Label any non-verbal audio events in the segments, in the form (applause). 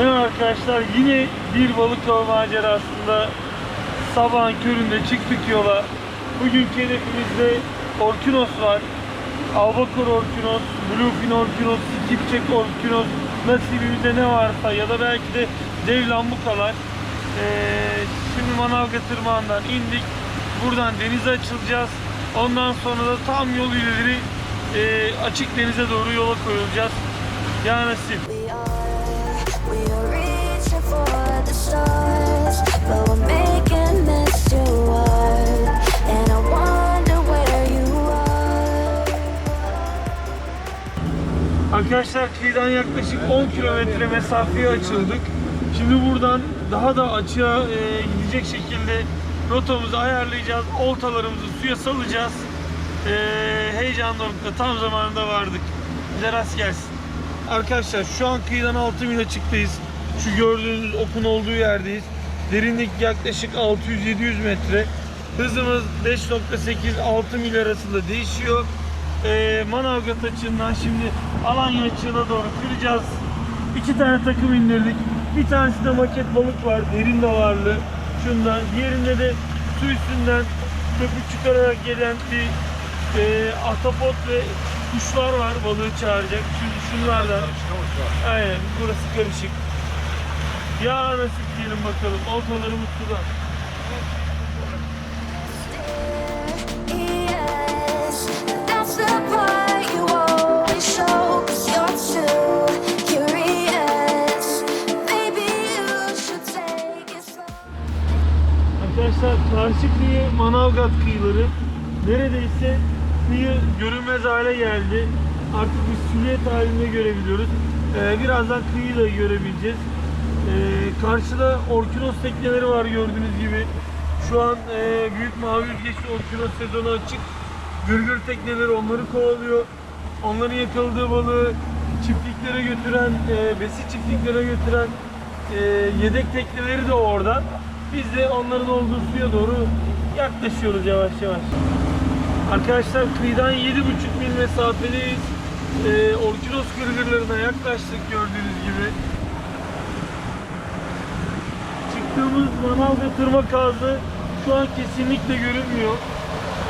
Merhaba arkadaşlar yine bir balık avı macerasında sabahın köründe çıktık yola. Bugünkü hedefimizde Orkinos var. Albacor Orkinos, Bluefin Orkinos, Skipjack Orkinos, nasibimizde ne varsa ya da belki de dev lambukalar. Ee, şimdi Manavga tırmağından indik. Buradan denize açılacağız. Ondan sonra da tam yol ileri e, açık denize doğru yola koyulacağız. Ya nasip. Arkadaşlar kıyıdan yaklaşık 10 kilometre mesafeye açıldık. Şimdi buradan daha da açığa e, gidecek şekilde rotamızı ayarlayacağız. Oltalarımızı suya salacağız. E, heyecanlı olup da tam zamanında vardık. Bize rast gelsin. Arkadaşlar şu an kıyıdan 6 mil açıktayız. Şu gördüğünüz okun olduğu yerdeyiz. Derinlik yaklaşık 600-700 metre. Hızımız 5.8-6 mil arasında değişiyor. Ee, Manavgat açığından şimdi Alanya açığına doğru kıracağız. İki tane takım indirdik. Bir tanesi de maket balık var, derin davarlı. Şundan. Diğerinde de su üstünden köpük çıkararak gelen bir e, ahtapot ve kuşlar var balığı çağıracak. Şu, şunlardan. Aynen burası karışık. Ya nasip diyelim bakalım. İt slow. Arkadaşlar kıyı Manavgat kıyıları neredeyse kıyı görünmez hale geldi. Artık bir silüet halinde görebiliyoruz. Ee, birazdan kıyıyı da görebileceğiz. Ee, karşıda Orkinos tekneleri var gördüğünüz gibi. Şu an e, büyük mavi yüzgeçli Orkinos sezonu açık. Gırgır tekneleri onları kovalıyor. Onların yakaladığı balığı çiftliklere götüren, e, besi çiftliklere götüren e, yedek tekneleri de orada. Biz de onların olduğu suya doğru yaklaşıyoruz yavaş yavaş. Arkadaşlar kıyıdan 7,5 mil mesafedeyiz. Ee, Orkinos gırgırlarına yaklaştık gördüğünüz gibi. Çıktığımız Manavga tırmak ağzı şu an kesinlikle görünmüyor.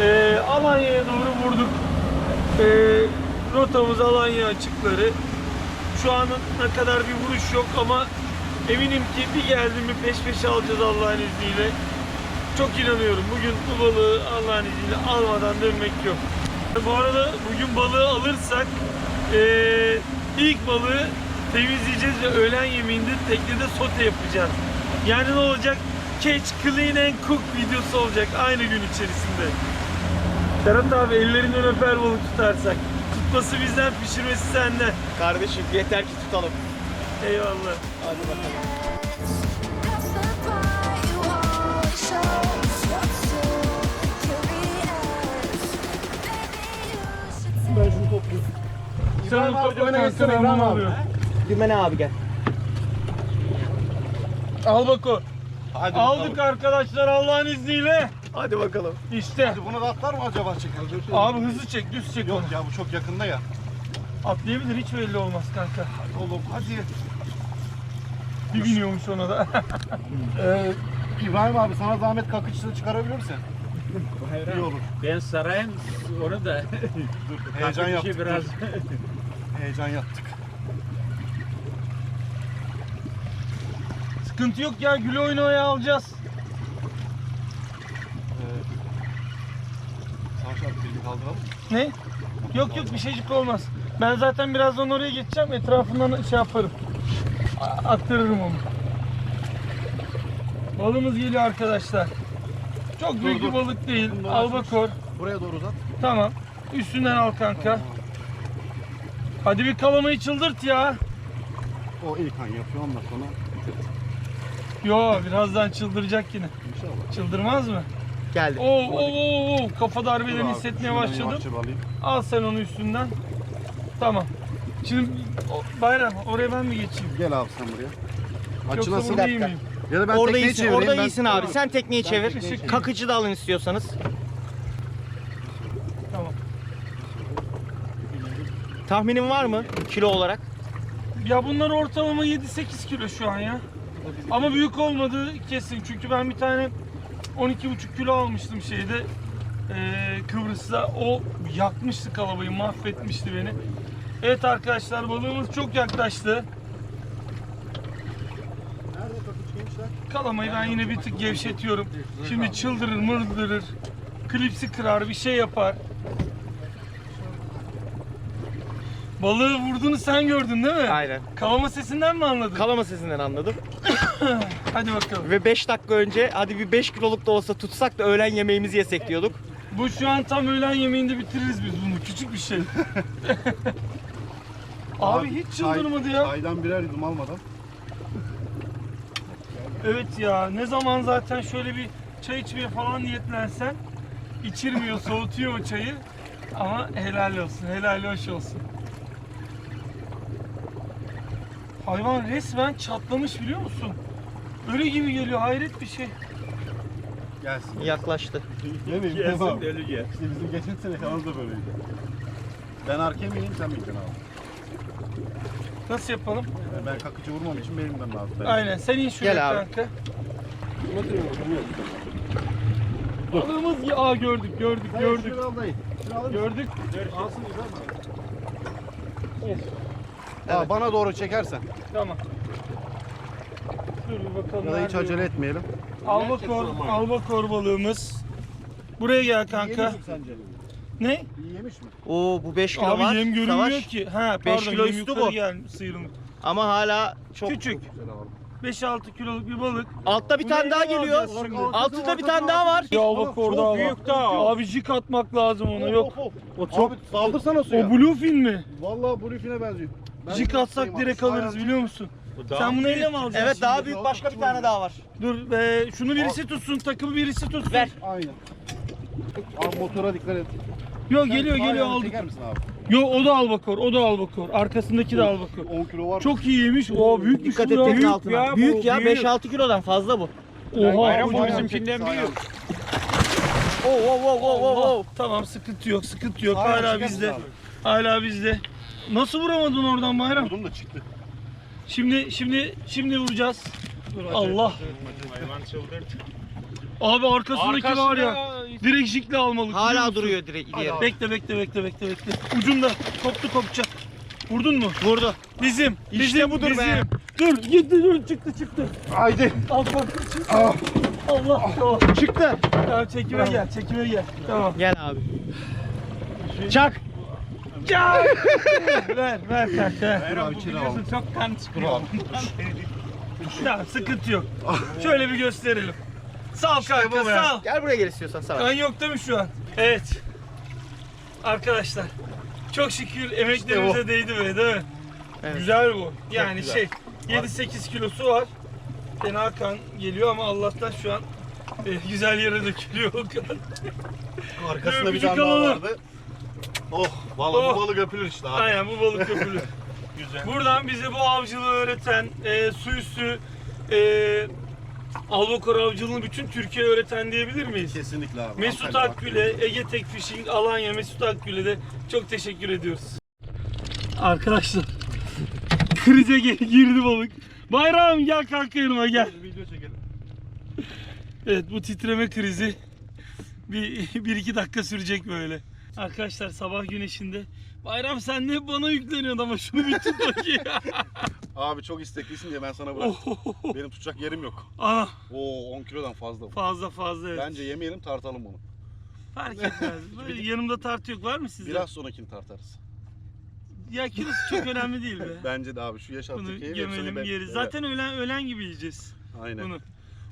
Ee, Alanya'ya doğru vurduk. Ee, rotamız Alanya açıkları. Şu anına kadar bir vuruş yok ama eminim ki bir geldim mi peş peşe alacağız Allah'ın izniyle. Çok inanıyorum. Bugün bu balığı Allah'ın izniyle almadan dönmek yok. Bu arada bugün balığı alırsak eee, ilk balığı temizleyeceğiz ve öğlen yemeğinde teknede sote yapacağız. Yani ne olacak? Catch, clean and cook videosu olacak aynı gün içerisinde. Serhat abi ellerinden öper balık tutarsak. Tutması bizden, pişirmesi senden. Kardeşim yeter ki tutalım. Eyvallah. Hadi bakalım. Ben şunu toplayayım. Sen İbrahim onu abi, topla oyuna kanka, geçsene ben İbrahim bunu abi. alıyorum. Dümene abi gel. Al bako. Hadi Aldık arkadaşlar Allah'ın izniyle. Hadi bakalım. İşte. Bunu da atlar mı acaba çeker? Abi hızlı çek, düz çek Yok onu. ya bu çok yakında ya. Atlayabilir hiç belli olmaz kanka. Oğlum hadi. Bir biniyormuş ona da. (laughs) Ee, İbrahim abi sana zahmet kakıçını çıkarabilir misin? İyi olur. Ben sarayım onu da Dur, heyecan yaptık. biraz. dur. Heyecan yaptık. Sıkıntı yok ya gül oynaya alacağız. Ee, Savaş abi kaldıralım. Ne? Yok yok bir şeycik olmaz. Ben zaten birazdan oraya geçeceğim. Etrafından şey yaparım. A- Aktarırım onu. Balımız geliyor arkadaşlar. Çok büyük dur. bir balık değil. Bundan Albakor. Buraya doğru uzat. Tamam. Üstünden al kanka. Hadi bir kalamayı çıldırt ya. O ilk an yapıyor ondan sonra. Yo birazdan çıldıracak yine. İnşallah. Çıldırmaz mı? Geldi. Oo oo oo kafa Dur darbelerini abi, hissetmeye şuradan başladım. yavaşça alayım. Al sen onu üstünden. Tamam. Şimdi o- Bayram oraya ben mi geçeyim? Gel abi sen buraya. Açı Yoksa nasıl? burada iyi dakika. miyim? Ya da ben orada tekneyi iyisin, çevireyim, orada ben- iyisin abi. Sen tekneyi çevir. tekneyi çevireyim. Kakıcı da alın istiyorsanız. Tamam. Tahminin var mı kilo olarak? Ya bunlar ortalama 7-8 kilo şu an ya. Ama büyük olmadığı kesin. Çünkü ben bir tane 12,5 kilo almıştım şeyde. Ee, Kıbrıs'ta. O yakmıştı kalabayı, mahvetmişti beni. Evet arkadaşlar balığımız çok yaklaştı. Kalamayı ben yine bir tık gevşetiyorum. Şimdi çıldırır, mırdırır. Klipsi kırar, bir şey yapar. Balığı vurduğunu sen gördün değil mi? Aynen. Kalama sesinden mi anladın? Kalama sesinden anladım. (coughs) Hadi bakalım. Ve 5 dakika önce hadi bir 5 kiloluk da olsa tutsak da öğlen yemeğimizi yesek diyorduk. Bu şu an tam öğlen yemeğinde bitiririz biz bunu. Küçük bir şey. (laughs) Abi hiç çıldırmadı ya. Çaydan birer yudum almadan. Evet ya ne zaman zaten şöyle bir çay içmeye falan niyetlensen içirmiyor, soğutuyor o çayı. Ama helal olsun, helal hoş olsun. Hayvan resmen çatlamış biliyor musun? Öyle gibi geliyor hayret bir şey. Gelsin. Yaklaştı. Yemeyin. Gelsin tamam. ölüye. İşte bizim geçen sene yalnız da böyleydi. Ben arkaya mı ineyim sen mi ineceksin abi? Nasıl yapalım? Yani ben kakıcı vurmam için benim de lazım. Ben- Aynen sen in şuraya Gel abi. kanka. Balığımız ya Aa, gördük gördük gördük. şunu al dayı. Şunu alır mısın? Gördük. Alsın güzel mi? Aa, bana doğru çekersen. Tamam. Dur bir bakalım. Ya da hiç nerede? acele etmeyelim. Albakor, albakor balığımız. Buraya gel kanka. Yemiş mi sence? Ne? İyi yemiş mi? Oo bu 5 kilo Abi var. yem görünmüyor Savaş. ki. Ha Beş pardon kilo yem üstü yukarı bu. gel sıyrılmış. Ama hala çok Küçük. Güzel abi. 5-6 kiloluk bir balık. Altta bir tane daha geliyor. alacağız şimdi? Altında bir tane daha var. Bir albakor daha var. büyük daha. Abi jig atmak lazım ona yok. O çok... Abi saldırsana suya. O bluefin mi? Vallahi bu lifine benziyor. Jig atsak direkt alırız biliyor musun? Sen bunu elle mi alacaksın? Evet daha büyük başka bir tane daha var. Dur be, şunu birisi tutsun, takımı birisi tutsun. Ver. Aynen. Abi motora dikkat et. Yo Sen geliyor sağ geliyor ayağını aldık. Çeker misin abi? Yo o da albakor, o da albakor. Arkasındaki de albakor. 10 kilo var mı? Çok iyiymiş. O büyük Dikkat et tekne altına. Büyük ya 5-6 kilodan fazla bu. Oha. Bayram bu bizimkinden büyük. Oo oo oo oo oo. oo. Tamam sıkıntı yok, sıkıntı yok. Hala ayağını bizde. Hala bizde. Nasıl vuramadın oradan Bayram? Vurdum da çıktı. Şimdi şimdi şimdi vuracağız. Allah. Abi arkasındaki var ya. Direkt jikle almalı. biliyor Hala musun? duruyor direkt ileri. Bekle bekle bekle bekle bekle. Ucunda koptu kopacak. Vurdun mu? Vurdu. Bizim. İşte bizim, budur be. bizim. Dur gitti dur çıktı çıktı. Haydi. Al bak çıktı. Allah tamam. Çıktı. Tamam çekime gel çekime gel. Tamam. Gel abi. Çak. Gel. (laughs) ver ver kanka. Dur abi al. Çok kan çıkıyor. abi. (laughs) Tamam sıkıntı yok. Şöyle bir gösterelim. Sal kanka bu sal. Gel buraya gel istiyorsan Savaş. Kan yok değil mi şu an? Evet. Arkadaşlar çok şükür emeklerimize değdi be değil mi? Evet. Güzel bu. Yani güzel. şey 7-8 kilosu var. Fena kan geliyor ama Allah'tan şu an e, güzel yere dökülüyor o kan. Arkasında bir Öpücük tane daha alalım. vardı. Oh, vallahi Oh. bu balık öpülür işte abi. Aynen bu balık köpülür. (laughs) Buradan bize bu avcılığı öğreten, e, su üstü, e, albakor avcılığını bütün Türkiye öğreten diyebilir miyiz? Kesinlikle abi. Mesut Antalya. Akgül'e, Ege Tek Fishing, Alanya Mesut Akgül'e de çok teşekkür ediyoruz. Arkadaşlar (laughs) krize girdi balık. Bayram gel kanka yanıma gel. Video çekelim. Evet bu titreme krizi bir, (laughs) bir iki dakika sürecek böyle. Arkadaşlar sabah güneşinde Bayram sen ne bana yükleniyorsun ama şunu bir tut bakayım. (laughs) Abi çok isteklisin diye ben sana bırak. Oh, Benim tutacak yerim yok. Aa, Oo 10 kilodan fazla bu. fazla fazla evet. Bence yemeyelim tartalım bunu. Fark (laughs) etmez. Böyle yanımda tartı yok var mı sizde? Biraz sonrakini tartarız. Ya kilosu çok önemli değil be. (laughs) Bence de abi şu yaş Bunu alttaki gömelim yeriz. Zaten öğlen öğlen gibi yiyeceğiz Aynen. bunu.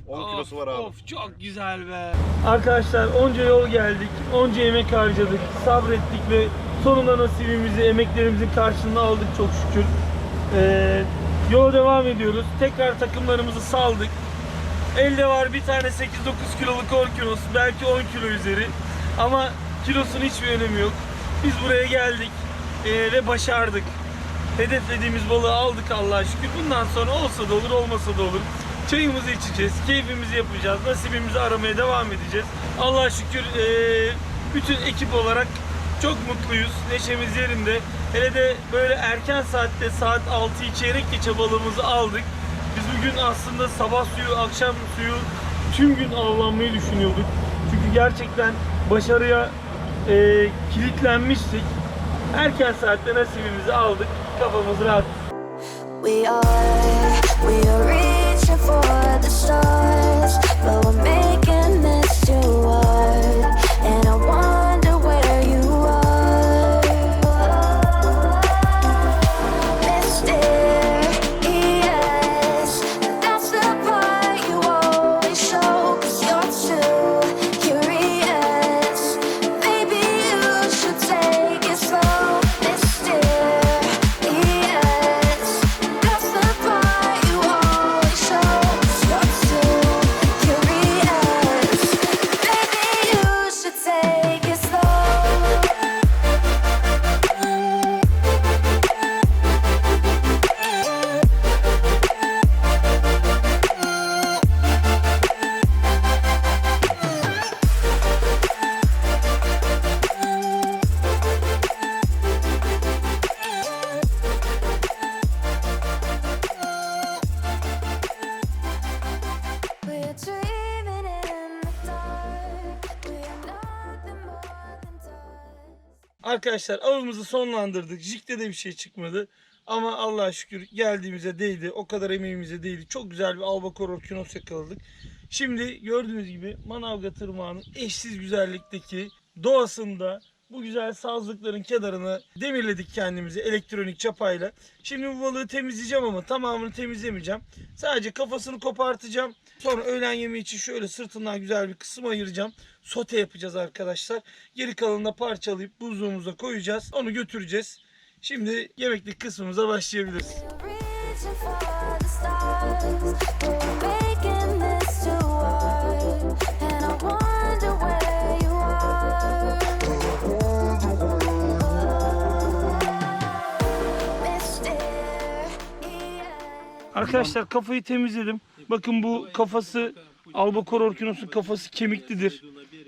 10 kilosu var abi. Of çok güzel be. Arkadaşlar onca yol geldik. Onca emek harcadık. Sabrettik ve sonunda nasibimizi, emeklerimizin karşılığını aldık çok şükür. Ee, yola devam ediyoruz. Tekrar takımlarımızı saldık. Elde var bir tane 8-9 kiloluk orkinos. Belki 10 kilo üzeri. Ama kilosunun hiçbir önemi yok. Biz buraya geldik ee, ve başardık. Hedeflediğimiz balığı aldık Allah'a şükür. Bundan sonra olsa da olur, olmasa da olur. Çayımızı içeceğiz, keyfimizi yapacağız, nasibimizi aramaya devam edeceğiz. Allah'a şükür eee, bütün ekip olarak çok mutluyuz, neşemiz yerinde. Hele de böyle erken saatte saat 6'yı çeyrek geçe balığımızı aldık. Biz bugün aslında sabah suyu, akşam suyu tüm gün avlanmayı düşünüyorduk. Çünkü gerçekten başarıya eee, kilitlenmiştik. Erken saatte nasibimizi aldık. Kafamız rahat. We are, we are for the stars, but we're making Arkadaşlar avımızı sonlandırdık. Jik'te de bir şey çıkmadı. Ama Allah'a şükür geldiğimize değdi. O kadar emeğimize değdi. Çok güzel bir albakor orkinos yakaladık. Şimdi gördüğünüz gibi Manavga tırmağının eşsiz güzellikteki doğasında bu güzel sazlıkların kenarını demirledik kendimizi elektronik çapayla. Şimdi bu balığı temizleyeceğim ama tamamını temizlemeyeceğim. Sadece kafasını kopartacağım. Sonra öğlen yemeği için şöyle sırtından güzel bir kısım ayıracağım. Sote yapacağız arkadaşlar. Geri kalanını da parçalayıp buzluğumuza koyacağız. Onu götüreceğiz. Şimdi yemeklik kısmımıza başlayabiliriz. Arkadaşlar kafayı temizledim. Bakın bu kafası albakor orkinosun kafası kemiklidir.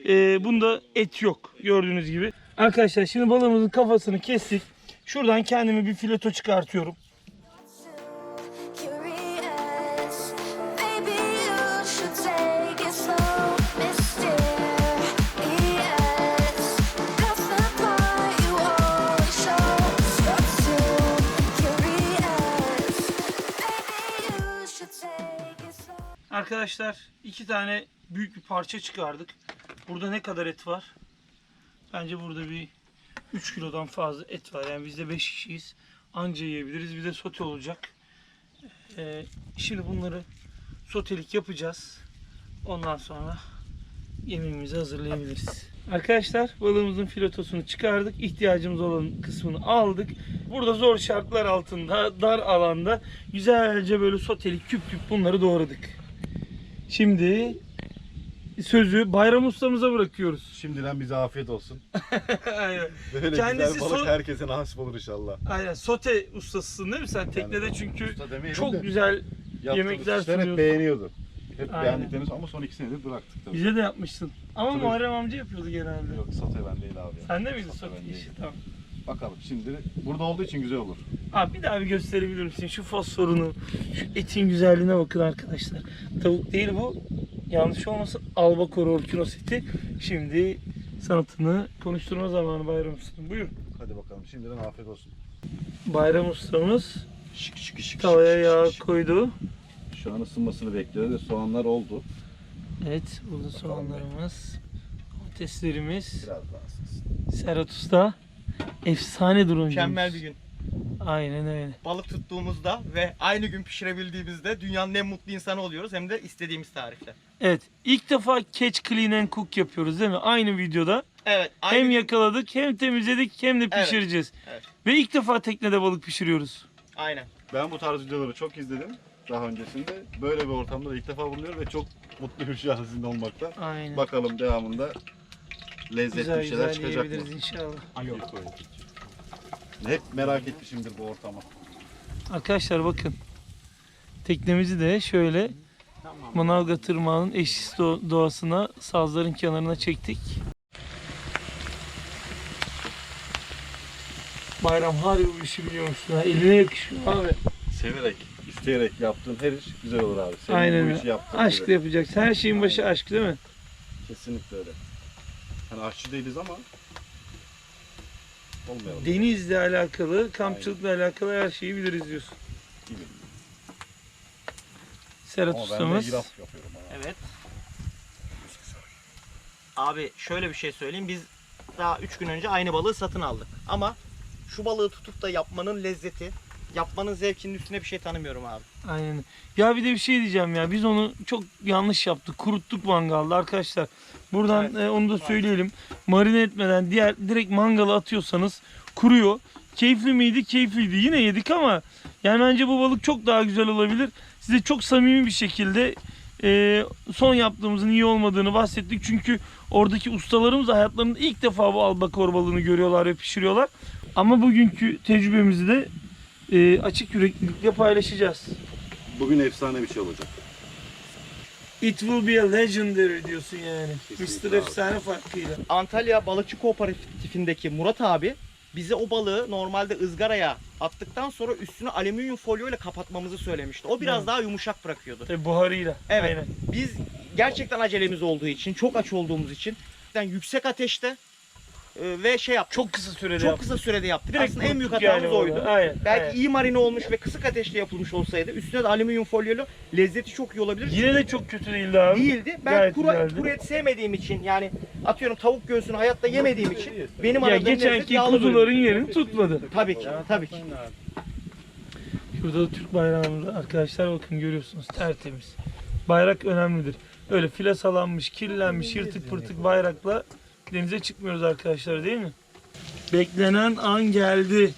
Ee, bunda et yok gördüğünüz gibi. Arkadaşlar şimdi balığımızın kafasını kestik. Şuradan kendime bir fileto çıkartıyorum. Arkadaşlar iki tane büyük bir parça çıkardık. Burada ne kadar et var? Bence burada bir 3 kilodan fazla et var. Yani biz de 5 kişiyiz. Anca yiyebiliriz. Bir de sote olacak. Ee, şimdi bunları sotelik yapacağız. Ondan sonra yemeğimizi hazırlayabiliriz. Arkadaşlar balığımızın filotosunu çıkardık. İhtiyacımız olan kısmını aldık. Burada zor şartlar altında, dar alanda güzelce böyle sotelik küp küp bunları doğradık. Şimdi sözü Bayram ustamıza bırakıyoruz. Şimdiden bize afiyet olsun. (laughs) Aynen. Böyle Kendisi güzel balık son- herkese nasip olur inşallah. Aynen. Sote ustasısın değil mi sen? Teknede çünkü usta demeyelim çok de güzel yaptığımız yemekler işler hep sunuyorsun. beğeniyordu. Hep Aynen. beğendiklerimiz ama son iki senedir bıraktık tabii. bize de yapmışsın. Ama Tabii. Muharrem amca yapıyordu genelde. Yok sote ben değil abi. ya. Sen de miydin Sote sote ben değil. işi? Tamam. Bakalım şimdi burada olduğu için güzel olur. Abi bir daha bir gösterebilir misin? Şu fosforunu, şu etin güzelliğine bakın arkadaşlar. Tavuk değil bu. Yanlış olmasın. Albakor orkinos eti. Şimdi sanatını konuşturma zamanı Bayram Usta. Buyur. Hadi bakalım şimdiden afiyet olsun. Bayram ustamız Şık şık şık tavaya şık yağ şık şık. koydu. Şu an ısınmasını bekliyoruz ve soğanlar oldu. Evet, burada soğanlarımız, domateslerimiz, Biraz daha ısınsın. Serhat Usta, efsane duruncumuz. Mükemmel bir gün. Aynen öyle. Balık tuttuğumuzda ve aynı gün pişirebildiğimizde dünyanın en mutlu insanı oluyoruz hem de istediğimiz tarifte. Evet, ilk defa catch clean and cook yapıyoruz değil mi? Aynı videoda. Evet. Aynı hem gün- yakaladık, hem temizledik, hem de Evet, pişireceğiz. evet. Ve ilk defa teknede balık pişiriyoruz. Aynen. Ben bu tarz videoları çok izledim daha öncesinde. Böyle bir ortamda da ilk defa bulunuyorum ve çok mutluyum şu an sizinle olmaktan. Aynen. Bakalım devamında lezzetli güzel bir şeyler güzel çıkacak mı? yiyebiliriz inşallah. Hep merak etmişimdir bu ortamı. Arkadaşlar bakın. Teknemizi de şöyle Manavga tırmağının eşsiz do- doğasına sazların kenarına çektik. Bayram harbi bu işi biliyormuşsun ha. Eline yakışıyor abi. Severek, isteyerek yaptığın her iş güzel olur abi. Senin Aynen bu öyle. işi yaptığın Aşkla gibi. yapacaksın. Her şeyin başı aşk değil mi? Kesinlikle öyle. Hani aşçı değiliz ama olmayalım. Denizle alakalı, kampçılıkla alakalı her şeyi biliriz diyorsun. Gibi. Serhat Ama ben de ustamız. iraf yapıyorum. abi. Evet. Abi şöyle bir şey söyleyeyim. Biz daha 3 gün önce aynı balığı satın aldık. Ama şu balığı tutup da yapmanın lezzeti, yapmanın zevkinin üstüne bir şey tanımıyorum abi. Aynen. Ya bir de bir şey diyeceğim ya. Biz onu çok yanlış yaptık. Kuruttuk mangalda arkadaşlar. Buradan Evet. e, onu da söyleyelim. Marine etmeden diğer direkt mangala atıyorsanız kuruyor. Keyifli miydi? Keyifliydi. Yine yedik ama yani bence bu balık çok daha güzel olabilir. Size çok samimi bir şekilde e, son yaptığımızın iyi olmadığını bahsettik. Çünkü oradaki ustalarımız hayatlarında ilk defa bu albakor balığını görüyorlar ve pişiriyorlar. Ama bugünkü tecrübemizi de e, açık yüreklilikle paylaşacağız. Bugün efsane bir şey olacak. It will be a legendary diyorsun yani. Kesinlikle Mr. abi. Efsane farkıyla. Antalya Balıkçı Kooperatifindeki Murat abi bize o balığı normalde ızgaraya attıktan sonra üstünü alüminyum folyo ile kapatmamızı söylemişti. O biraz Hı. daha yumuşak bırakıyordu. Tabii buharıyla. Evet. Aynen. Biz gerçekten acelemiz olduğu için, çok aç olduğumuz için yani yüksek ateşte ve şey yaptık. Çok kısa sürede Çok yaptık. kısa sürede yaptık. Direkt Aslında en büyük hatamız yani oydu. Aynen. Belki aynen. iyi marine olmuş ve kısık ateşte yapılmış olsaydı üstüne de alüminyum folyoyla lezzeti çok iyi olabilir. Yine de çok kötü değildi abi. değildi. Ben Gayet kuru, güzeldi. kuru et sevmediğim için yani atıyorum tavuk göğsünü hayatta yemediğim için benim Ya aradığım lezzet geçenki yağlı kuzuların bölüm. yerini tutmadı. Tabii ki, tabii ki. Şurada da Türk bayrağımız arkadaşlar bakın görüyorsunuz tertemiz. Bayrak önemlidir. Öyle filasalanmış, kirlenmiş, yırtık pırtık bayrakla denize çıkmıyoruz arkadaşlar değil mi? Beklenen an geldi.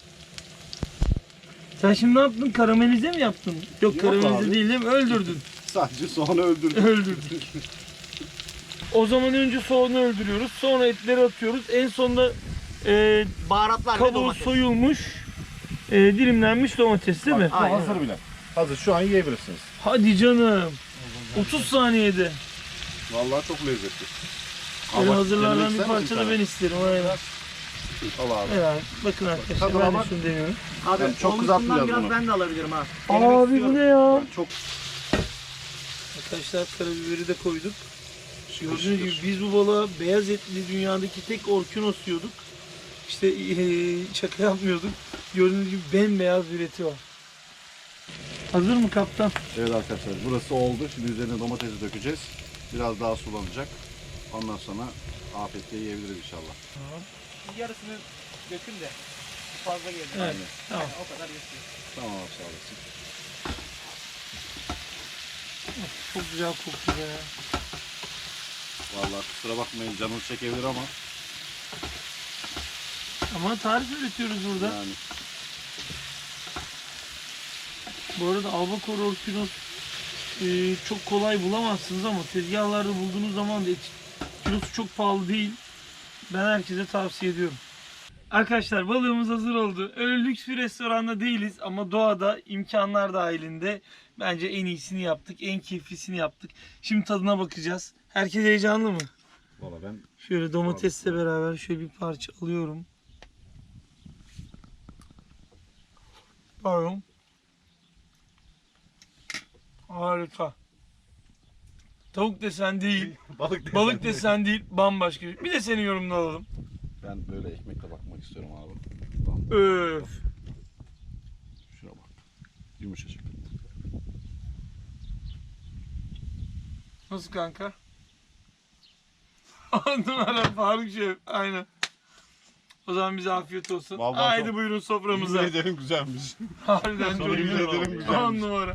Sen şimdi ne yaptın? Karamelize mi yaptın? Yok, Yok karamelize abi. değil değil mi? Öldürdün. (laughs) Sadece soğanı öldürdüm. Öldürdük. O zaman önce soğanı öldürüyoruz. Sonra etleri atıyoruz. En sonunda e, Baharatlar ve kabuğu domates. soyulmuş, e, dilimlenmiş domates değil mi? Bak, Aynen hazır bile. Hazır şu an yiyebilirsiniz. Hadi canım. 30 saniyede. Vallahi çok lezzetli. Böyle Ama hazırlardan denemek bir parça da ben isterim. Aynen. Al abi. Evet, bakın arkadaşlar Tadına ben de bak. şunu deniyorum. Abi Yani çok kızartmayacağız üstünden bunu. biraz ben de alabilirim ha. Denemek Abi bu istiyorum. ne ya? Çok Arkadaşlar karabiberi de koyduk. Gördüğünüz gibi biz bu balığa beyaz etli dünyadaki tek orkinos yiyorduk. İşte eee, şaka yapmıyorduk. Gördüğünüz gibi bembeyaz bir eti var. Hazır mı kaptan? Evet arkadaşlar burası oldu. Şimdi üzerine domatesi dökeceğiz. Biraz daha sulanacak. Ondan sonra afiyetle yiyebiliriz inşallah. Yarısını dökün de fazla geldi. Evet. Tamam. o kadar yetiyor. Tamam abi sağ olasın. Çok güzel koktu ya. Vallahi kusura bakmayın canınız çekebilir ama Ama tarif üretiyoruz burada. yani Bu arada albakor orkinos eee, çok kolay bulamazsınız ama tezgahlarda bulduğunuz zaman da et kilosu çok pahalı değil. Ben herkese tavsiye ediyorum. Arkadaşlar balığımız hazır oldu. Öyle lüks bir restoranda değiliz ama doğada imkanlar dahilinde bence en iyisini yaptık. En keyiflisini yaptık. Şimdi tadına bakacağız. Herkes heyecanlı mı? valla ben Şöyle domatesle beraber şöyle bir parça alıyorum. Pardon. Harika. Tavuk desen değil, (laughs) balık desen balık desen değil, bambaşka. bir- Bir de senin yorumunu alalım. Ben böyle ekmekle bakmak istiyorum abi. Tamam. Öf. Şuna bak. Yumuşacık. Nasıl kanka? (laughs) On numara Faruk Şef. Aynen. O zaman bize afiyet olsun. Vallahi Haydi çok- buyurun soframıza. Yemin ederim güzelmiş. Harbiden çok Yemin güzel. ederim güzelmiş. On numara.